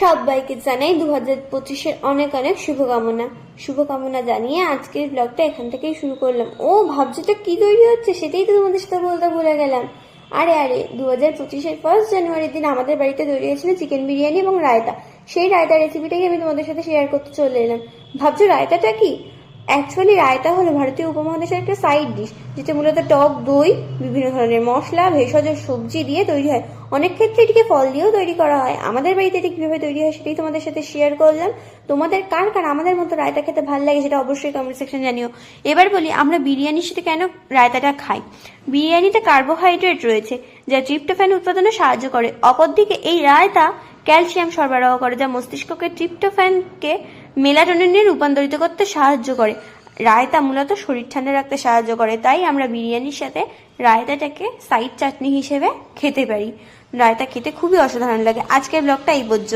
সবাইকে জানাই দু হাজার পঁচিশের অনেক অনেক শুভকামনা। শুভকামনা জানিয়ে আজকের ব্লগটা এখান থেকেই শুরু করলাম। ও ভাবছ তো কি তৈরি হচ্ছে সেটাই তো তোমাদের সাথে বলতে ভুলে গেলাম। আরে আরে দু হাজার পঁচিশের ফার্স্ট জানুয়ারির দিন আমাদের বাড়িতে তৈরি হয়েছিল চিকেন বিরিয়ানি এবং রায়তা। সেই রায়তা রেসিপিটাকে আমি তোমাদের সাথে শেয়ার করতে চলে এলাম। ভাবছ রায়তাটা কি? অ্যাকচুয়ালি রায়তা হলো ভারতীয় উপমহাদেশের একটা সাইড ডিশ যেটা মূলত টক, দই, বিভিন্ন ধরনের মশলা, ভেষজ, সবজি দিয়ে তৈরি হয়। অনেক ক্ষেত্রে এটিকে ফল দিয়েও তৈরি করা হয়। আমাদের বাড়িতে এটি কীভাবে তৈরি হয় সেটাই তোমাদের সাথে শেয়ার করলাম। তোমাদের কার কার আমাদের মতো রায়তা খেতে ভালো লাগে সেটা অবশ্যই কমেন্ট সেকশন জানিও। এবার বলি, আমরা বিরিয়ানির সাথে কেন রায়তাটা খাই? বিরিয়ানিতে কার্বোহাইড্রেট রয়েছে, যা ট্রিপ্টোফ্যান উৎপাদনে সাহায্য করে। অপরদিকে এই রায়তা ক্যালসিয়াম সরবরাহ করে, যা মস্তিষ্ককে ট্রিপ্টোফ্যানকে মেলাটোনিনে রূপান্তরিত করতে সাহায্য করে। রায়তা মূলত শরীর ঠান্ডা রাখতে সাহায্য করে, তাই আমরা বিরিয়ানির সাথে রায়তাটাকে সাইড চাটনি হিসেবে খেতে পারি। রায়তা খেতে খুবই অসাধারণ লাগে। আজকের ব্লগটা এই পর্যন্ত।